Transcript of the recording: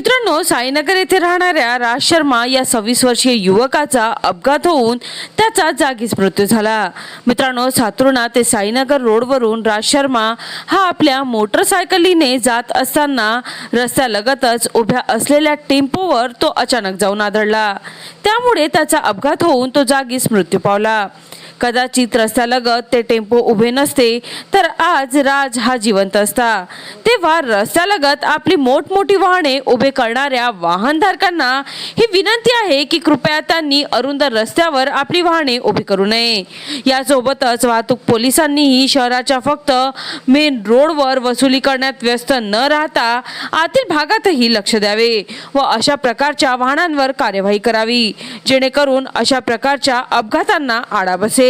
मित्रांनो साईनगर येथे राहणाऱ्या राज शर्मा या सव्वीस वर्षीय युवकाचा अपघात होऊन त्याचा जागीच मृत्यू झाला. मित्रांनो सातुर्णा ते साईनगर रोडवरून राज शर्मा हा आपल्या मोटरसायकलीने जात असताना रस्त्यालगतच उभ्या असलेल्या टेम्पोवर तो अचानक जाऊन आदळला. त्यामुळे त्याचा अपघात होऊन तो जागीच मृत्यू पावला. कदाचित रस्त्यालगत ते टेम्पो उभे नसते तर आज राज हा जिवंत असता. तेव्हा रस्त्यालगत आपली मोठमोठी वाहने उभे करणाऱ्या वाहनधारकांना ही विनंती आहे की कृपया त्यांनी अरुंद रस्त्यावर आपली वाहने उभी करू नये. यासोबतच वाहतूक पोलिसांनीही शहराच्या फक्त मेन रोडवर वसुली करण्यात व्यस्त न राहता आतील भागातही लक्ष द्यावे व अशा प्रकारच्या वाहनांवर कार्यवाही करावी जेणेकरून अशा प्रकारच्या अपघातांना आळा बसेल.